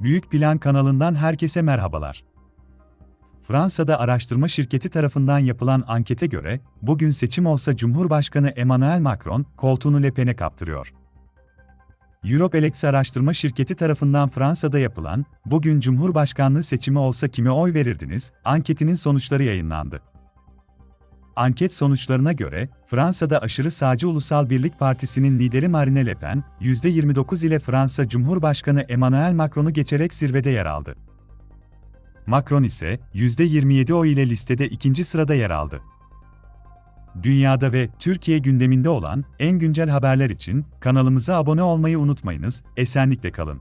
Büyük Plan kanalından herkese merhabalar. Fransa'da araştırma şirketi tarafından yapılan ankete göre, bugün seçim olsa Cumhurbaşkanı Emmanuel Macron, koltuğunu Le Pen'e kaptırıyor. Europe Elex araştırma şirketi tarafından Fransa'da yapılan, bugün Cumhurbaşkanlığı seçimi olsa kime oy verirdiniz, anketinin sonuçları yayınlandı. Anket sonuçlarına göre, Fransa'da aşırı sağcı Ulusal Birlik Partisi'nin lideri Marine Le Pen, %29 ile Fransa Cumhurbaşkanı Emmanuel Macron'u geçerek zirvede yer aldı. Macron ise %27 oy ile listede ikinci sırada yer aldı. Dünyada ve Türkiye gündeminde olan en güncel haberler için kanalımıza abone olmayı unutmayınız, esenlikle kalın.